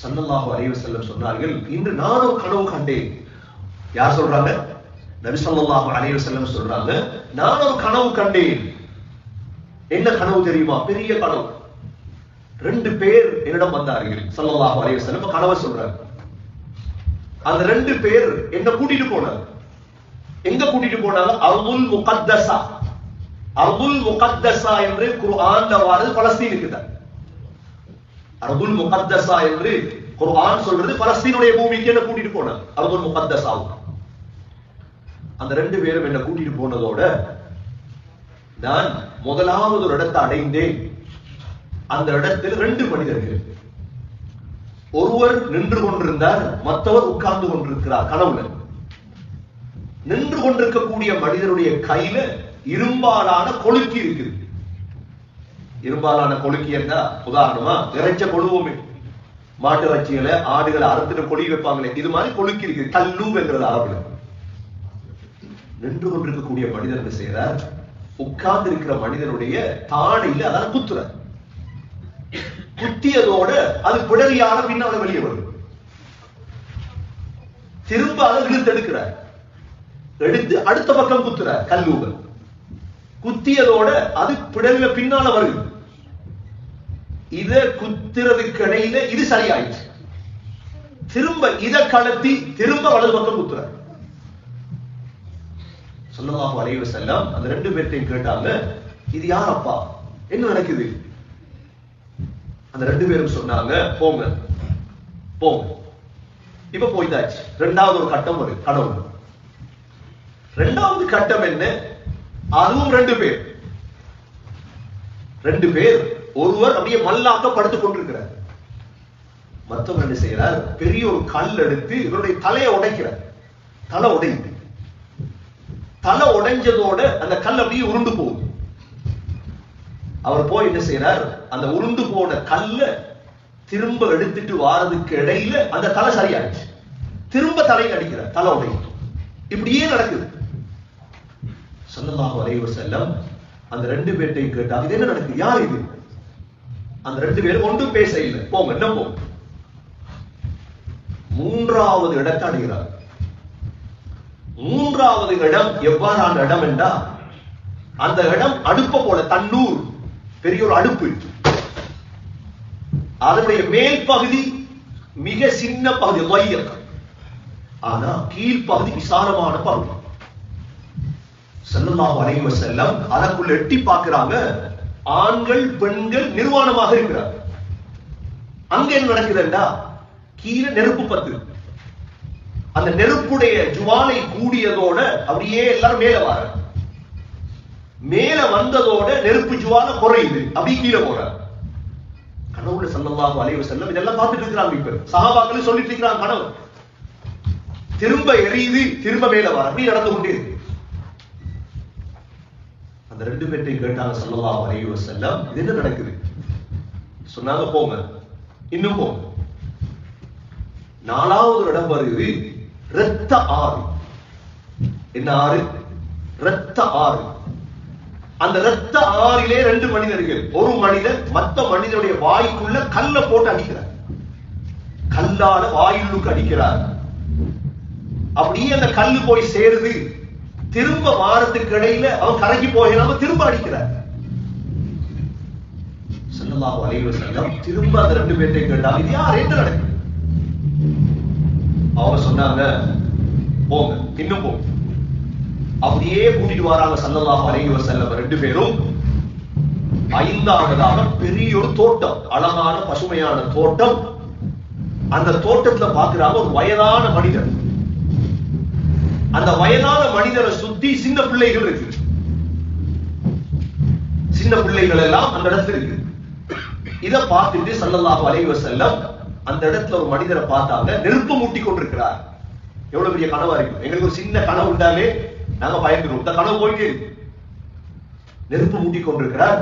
சல்லல்லாஹு அலைவு செல்லம் சொன்னார்கள் இன்று நான் ஒரு கனவு கண்டேன். யார் சொல்றாங்க? நபி சல்லாஹு அலைவு செல்லம் சொல்றாங்க நான் ஒரு கனவு கண்டேன். என்ன கனவு தெரியுமா? பெரிய கனவு. ரெண்டு பேர் என்னிடம் வந்தார்கள் சல்லாஹு அலைவு செல்லம் கனவை சொல்றாங்க அந்த ரெண்டு பேர் என்ன கூட்டிட்டு போனாங்க. எங்க கூட்டிட்டு போனாங்க? அர்துல் முகத்தசா அர்துல் முகத்தசா என்று குர்ஆன்ல வாரது பலஸ்தீனுக்கு தான் அரபுல் முகத்தசா என்று குர்ஆன் சொல்றது பலஸ்தீனுடைய பூமிக்கு என்ன கூட்டிட்டு போனார்? அரபுல் முகத்தசா. அந்த ரெண்டு பேரும் என்ன கூட்டிட்டு போனதோட நான் முதலாவது ஒரு இடத்தை அடைந்தேன். அந்த இடத்தில் ரெண்டு மனிதர்கள். ஒருவர் நின்று கொண்டிருந்தார் மற்றவர் உட்கார்ந்து கொண்டிருக்கிறார் கனவுல. நின்று கொண்டிருக்கக்கூடிய மனிதனுடைய கையில இரும்பாலான கொழுக்கி இருக்குது. இரும்பாலான கொழுக்கி என்ன? உதாரணமா இறைச்ச கொழுவோமே. மாட்டு இறைச்சிகளை ஆடுகளை அறுத்துட்டு கொழி வைப்பாங்களே இது மாதிரி கொழுக்கி இருக்கு கல்லு என்கிறது அரபுல நின்று கொண்டிருக்கக்கூடிய மனிதர் என்ன செய்யறார் உட்கார்ந்து இருக்கிற மனிதனுடைய தாடையில அதான் குத்துற குத்தியதோட அது பிடரியாக பின்னால வெளியே வருது. திரும்ப அதை இழுத்து எடுக்கிறார். எடுத்து அடுத்த பக்கம் குத்துற கல்லூகல் குத்தியதோட அது பிடரில பின்னால வருது. இத குத்துறதுக்கு இடையில இது சரியாயிடுச்சு. திரும்ப இத கலத்தி திரும்ப வலது பக்கம் குத்துறார். சொல்லலாஹு அலைஹி செல்லம் அந்த ரெண்டு பேர்த்தையும் கேட்டாங்க இது யார் அப்பா? என்ன நடக்குது? அந்த ரெண்டு பேரும் சொன்னாங்க போங்க போங்க. இப்ப போய்தாச்சு ரெண்டாவது ஒரு கட்டம் வருது கடவுள். ரெண்டாவது கட்டம் என்ன? அதுவும் ரெண்டு பேர். ரெண்டு பேர் ஒருவர் அப்படியே மல்லாக்க படுத்துக் கொண்டிருக்கிறார். மற்றவர் என்ன செய்கிறார்? பெரிய ஒரு கல் எடுத்து இவருடைய தலையை உடைக்கிறார். தலை உடையுது. தலை உடைஞ்சதோட அந்த கல் அப்படியே உருண்டு போகுது. அவர் போய் என்ன செய்யறார் அந்த உருண்டு போன கல்ல திரும்ப எடுத்துட்டு வாரதுக்கு இடையில அந்த தலை சரியாயிடுச்சு. திரும்ப தலையில் அடிக்கிறார் தலை உடையும் இப்படியே நடக்குது. சொல்லலாம் வரைவர் செல்லம் அந்த ரெண்டு பேர்ட்டையும் கேட்டாங்க இது என்ன நடக்குது? யார் இது? அந்த ரெண்டு பேரும் ஒன்றும் பேச இல்லை போங்க என்ன போங்க. மூன்றாவது இடத்தை அடைகிறார் மூன்றாவது இடம் எவ்வாறான இடம் என்றா அந்த இடம் அடுப்ப போல தண்ணூர் பெரிய ஒரு அடுப்பு. அதனுடைய மேல் பகுதி மிக சின்ன பகுதி மையம். ஆனா கீழ்ப்பகுதி விசாலமான பகுதி. செல்லமாக அலைஹி செல்லம் அதற்குள்ள எட்டி பார்க்கிறாங்க. ஆண்கள் பெண்கள் நிர்வாணமாக இருக்கிறார்கள். அங்க என்ன நடக்குதுண்டா? கீழே நெருப்பு பத்து. அந்த நெருப்புடைய ஜுவாலை கூடியதோட அப்படியே எல்லாரும் மேல வர மேல வந்ததோட நெருப்பு ஜுவால குறையுது. அப்படி கீழே போற கனவுல சல்லல்லாஹு அலைவ செல்லம் இதெல்லாம் பார்த்துட்டு இருக்கிறாங்க இப்ப. சஹாபாக்கள் சொல்லிட்டு இருக்கிறாங்க கனவு திரும்ப எரியுது திரும்ப மேல வர அப்படி நடந்து கொண்டே இருக்கு. அந்த ரெண்டு பேர்ட்டையும் கேட்டாங்க சல்லல்லாஹு அலைஹி செல்லம் இது என்ன நடக்குது? சொன்னாங்க போங்க. இன்னும் போங்க. நாலாவது இடம் வருது ரத்த ஆறு. என்ன ஆறு? ரத்த ஆறு. அந்த ரத்த ஆறிலே ரெண்டு மனிதர்கள். ஒரு மனிதன் மத்த மனிதனுடைய வாய்க்குள்ள கல்ல போட்டு அடிக்கிறார். கல்லால வாயுள்ளுக்கு அடிக்கிறார். அப்படியே அந்த கல்லு போய் சேருது. திரும்ப வாரத்துக்கு இடையில அவன் கரைக்கு போயிடாம திரும்ப அடிக்கிறார். ஸல்லல்லாஹு அலைஹி செல்லம் திரும்ப அந்த ரெண்டு பேர்ட்டையும் கேட்டால் இது யார்? என்ன நடக்குது? அவங்க சொன்னாங்க போங்க இன்னும் போங்க அப்படியே கூட்டிட்டு வராங்க சல்லல்லாஹு அலைஹி செல்லம் ரெண்டு பேரும். ஐந்தாவதாக பெரிய ஒரு தோட்டம் அழகான பசுமையான தோட்டம். அந்த தோட்டத்துல பாக்குறாங்க ஒரு வயதான மனிதன். அந்த வயதான மனிதரை சுத்தி சின்ன பிள்ளைகள் இருக்கு. சின்ன பிள்ளைகள் எல்லாம் அந்த இடத்துல இருக்கு. இத பார்த்துட்டு சல்லல்லாஹு அலைவ செல்லம் அந்த இடத்துல ஒரு மனிதரை பார்த்தாங்க நெருப்பு மூட்டி கொண்டிருக்கிறார். எவ்வளவு பெரிய கனவா இருக்கும். எங்களுக்கு ஒரு சின்ன கனவு உண்டாலே நாங்க பயந்துருவோம். இந்த கனவு போயிட்டே இருக்கு. நெருப்பு மூட்டி கொண்டிருக்கிறார்.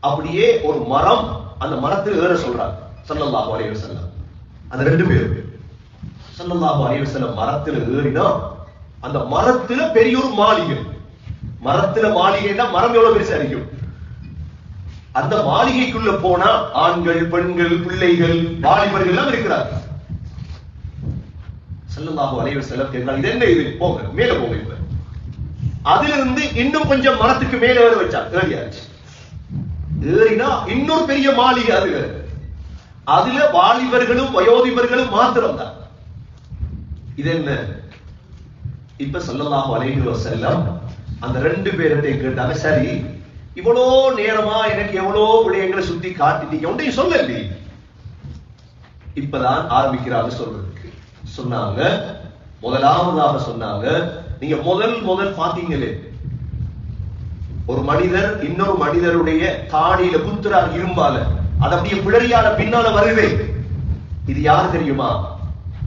அப்படியே ஒரு மரம் அந்த மரத்தில் ஏற சொல்றார். சல்லல்லாஹு அலைவ செல்லம் அந்த ரெண்டு பேரும். சல்லல்லாஹு அலைவ செல்லம் மரத்தில் ஏறினா அந்த மரத்துல பெரிய ஒரு மாளிகை. மரத்துல மாளிகைன்னா மரம் எவ்வளவு பெருசா இருக்கும்? அந்த மாளிகைக்குள்ள போனா ஆண்கள் பெண்கள் பிள்ளைகள் வாலிபர்கள் எல்லாம் இருக்கிறார்கள் ஸல்லல்லாஹு அலைஹி செல்ல தெரிந்தால் இது என்ன இது? போங்க மேல போங்க இப்ப. அதிலிருந்து இன்னும் கொஞ்சம் மரத்துக்கு மேல வர வச்சா ஏறியாச்சு ஏறினா இன்னொரு பெரிய மாளிகை அதுல அதுல வாலிபர்களும் வயோதிபர்களும் மாத்திரம் தான் இது என்ன? இப்ப சொல்லலாம் அலைஹி செல்லம் அந்த ரெண்டு பேரத்தை கேட்டாங்க சரி இவ்வளோ நேரமா எனக்கு எவ்வளோ விடயங்களை சுத்தி காட்டிட்டீங்க? ஒன்றையும் இல்லையே இப்பதான் ஆரம்பிக்கிறாங்க சொல்றதுக்கு. சொன்னாங்க. முதலாவதாக சொன்னாங்க நீங்க முதல் முதல் பாத்தீங்களே ஒரு மனிதர் இன்னொரு மனிதருடைய தாடியில குத்துறார் இரும்பால அது அப்படியே பிழறியால பின்னால வருவே இது யார் தெரியுமா?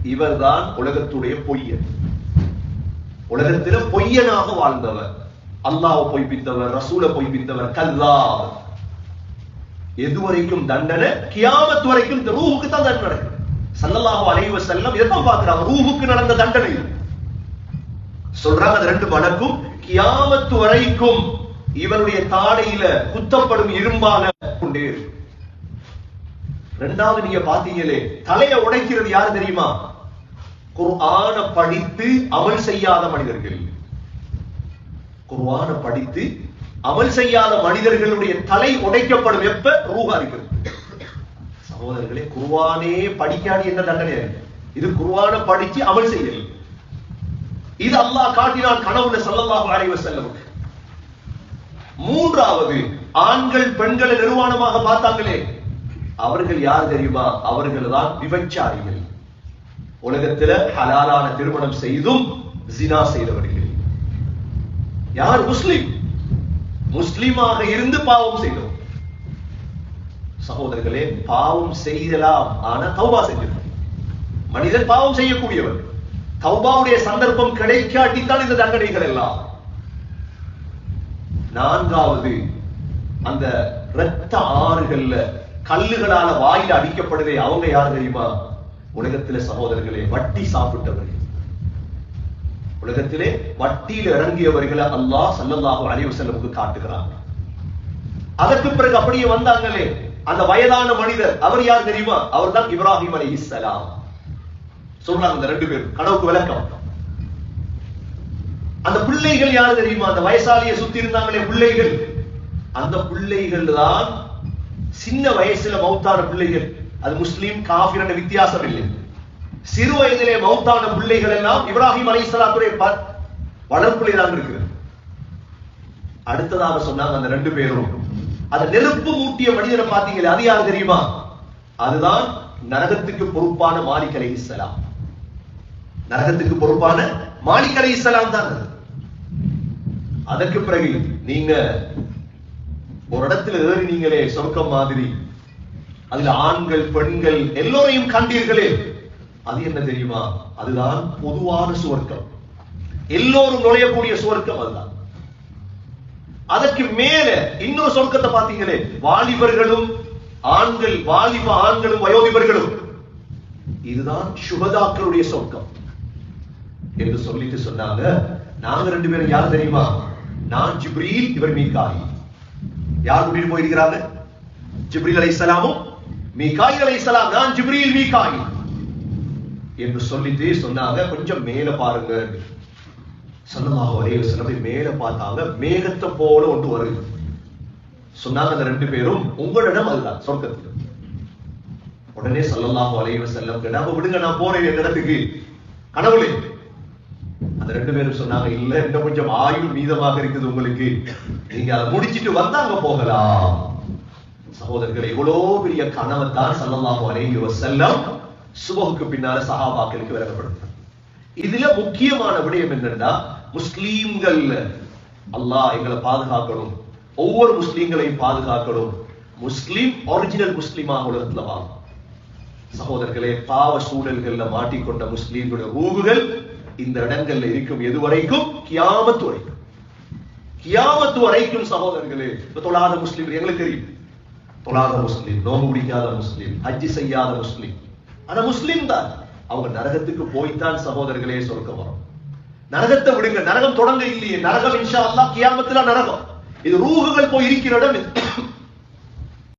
இவர்தான் உலகத்துடைய பொய்யன். உலகத்தில பொய்யனாக வாழ்ந்தவர். அல்லாஹ் பொய்ப்பித்தவர் ரசூலை பொய்ப்பித்தவர் கல்லா. எதுவரைக்கும் தண்டனை கியாமத் வரைக்கும் இந்த ரூஹுக்கு தான் தண்டனை சல்லல்லாஹு அலைவ செல்லம் எதான் பார்க்கறாங்க? ரூஹுக்கு நடந்த தண்டனை. சொல்றாங்க அந்த ரெண்டு மலக்கும் கியாமத்து வரைக்கும் இவருடைய தாடையில குத்தப்படும் இரும்பால கொண்டே இருக்கும். ரெண்டாவது நீங்க பாத்தீங்களே தலையை உடைக்கிறது யாரு தெரியுமா? குர்ஆன படித்து அமல் செய்யாத மனிதர்கள். குர்ஆன படித்து அமல் செய்யாத மனிதர்களுடைய தலை உடைக்கப்படும் எப்ப? ரூஹா இருக்கிறது சகோதரர்களே குர்வானே படிக்காது என்ன தண்டனை இருக்கு? இது குர்வான படிச்சு அமல் செய்யல இது அல்லாஹ் காட்டினான் கனவுல ஸல்லல்லாஹு அலைஹி வஸல்லம். மூன்றாவது ஆண்கள் பெண்களை நிர்வாணமாக பார்த்தாங்களே. அவர்கள் யார் தெரியுமா? அவர்கள் தான் விபச்சாரிகள். உலகத்துல ஹலாலான திருமணம் செய்தும் ஜினா செய்தவர்கள் யார் முஸ்லிம்? முஸ்லிமாக இருந்து பாவம் செய்தோம். சகோதரர்களே பாவம் செய்யலாம் ஆனா தௌபா செஞ்சிருக்கோம். மனிதன் பாவம் செய்யக்கூடியவர் தௌபாவுடைய சந்தர்ப்பம் கிடைக்காட்டித்தான் இந்த தண்டனைகள் எல்லாம். நான்காவது அந்த இரத்த ஆறுகள்ல கல்லுகளால வாயில் அடிக்கப்படுதே அவங்க யார் தெரியுமா? உலகத்திலே சகோதரர்களே வட்டி சாப்பிட்டவர்கள். உலகத்திலே வட்டியில் இறங்கியவர்களை அல்லாஹ் சல்லல்லாஹு அலைஹி வஸல்லமுக்கு காட்டுகிறாங்க அதற்கு பிறகு அப்படியே வந்தாங்களே அந்த வயதான மனிதர் அவர் யார் தெரியுமா? அவர்தான் இப்ராஹிம் அலைஹிஸ்ஸலாம் சொல்றாங்க அந்த ரெண்டு பேரும் கனவுக்கு விளக்கம். அந்த பிள்ளைகள் யாரு தெரியுமா? அந்த வயசாலிய சுத்தி இருந்தாங்களே பிள்ளைகள். அந்த பிள்ளைகள் தான் சின்ன வயசுல மௌத்தான பிள்ளைகள். அது முஸ்லீம் காஃபிர் என்ற வித்தியாசம் இல்லை. சிறு வயதிலே மௌத்தான பிள்ளைகள் எல்லாம் இப்ராஹிம் அலி இஸ்லாத்துடைய வளர்ப்பிலே தான் இருக்குது அடுத்ததாக சொன்னாங்க அந்த ரெண்டு பேரும். அந்த நெருப்பு மூட்டிய மனிதனை பார்த்தீங்களே அது யார் தெரியுமா? அதுதான் நரகத்துக்கு பொறுப்பான மாலிக் அலைஹிஸ்ஸலாம் நரகத்துக்கு பொறுப்பான மாலிக் அலைஹிஸ்ஸலாம் தான் அதற்கு பிறகு நீங்க ஒரு இடத்துல ஏறினீங்களே சொர்க்கம் மாதிரி அதுல ஆண்கள் பெண்கள் எல்லோரையும் கண்டீர்களே. அது என்ன தெரியுமா? அதுதான் பொதுவான சுவர்க்கம். எல்லோரும் நுழையக்கூடிய சுவர்க்கம் அதுதான். அதற்கு மேல இன்னொரு சொர்க்கத்தை பாத்தீங்களே வாலிபர்களும் ஆண்கள் வாலிப ஆண்களும் வயோதிபர்களும். இதுதான் சுகதாக்களுடைய சொர்க்கம் என்று சொல்லிட்டு சொன்னாங்க. நாங்க ரெண்டு பேரும் யார் தெரியுமா? நான் ஜிப்ரீல் இவர் மீகாயில் யார் கூட்டிட்டு போயிருக்கிறாங்க? ஜிப்ரீல் சலாமும் மீகாயில் அலைஹிஸ்ஸலாம் நான் ஜிப்ரீல் மீகாய் என்று சொல்லிட்டு சொன்னாங்க. கொஞ்சம் மேல பாருங்க. சொல்லமாக அலைஹி வஸல்லம் மேல பார்த்தாங்க. மேகத்தை போல ஒன்று வருது. சொன்னாங்க அந்த ரெண்டு பேரும் உங்களிடம் அதுதான் சொர்க்கத்துக்கு. உடனே ஸல்லல்லாஹு அலைஹி வஸல்லம் கிடாம விடுங்க நான் போறேன் என் இடத்துக்கு. கனவுலே அந்த ரெண்டு பேரும் சொன்னாங்க இல்ல இன்னும் கொஞ்சம் ஆயுள் மீதமாக இருக்குது உங்களுக்கு. நீங்க அதை முடிச்சிட்டு வந்தாங்க போகலாம். சகோதரர்கள் எவ்வளோ பெரிய கனவை தான் சல்லல்லாஹு அலைஹி வஸல்லம் சுபஹுக்கு பின்னால சஹாபாக்களுக்கு விளக்கப்படுத்தார் இதுல முக்கியமான விடயம் என்னன்னா முஸ்லீம்கள் அல்லாஹ் எங்களை பாதுகாக்கணும். ஒவ்வொரு முஸ்லீம்களையும் பாதுகாக்கணும். முஸ்லீம் ஒரிஜினல் முஸ்லீமாக உலகத்துல வாழும். சகோதரர்களே பாவ சூழல்கள்ல மாட்டிக்கொண்ட முஸ்லீம்களுடைய ஊகுகள் இந்த இடங்கள்ல இருக்கும் எது வரைக்கும் கியாமத்து வரைக்கும். கியாமத்து வரைக்கும் சகோதரர்களே இப்ப தொழாத முஸ்லீம் எங்களுக்கு தெரியும். தொழாத முஸ்லீம் நோம்பு பிடிக்காத முஸ்லீம் ஹஜ்ஜி செய்யாத முஸ்லீம். ஆனா முஸ்லீம் தான். அவங்க நரகத்துக்கு போய்த்தான் சகோதரர்களே சொர்க்கம் வரும். நரகத்தை விடுங்க. நரகம் தொடங்க இல்லையே. நரகம் இன்ஷா அல்லா கியாமத்துல நரகம். இது ரூகுகள் போய் இருக்கிற இடம்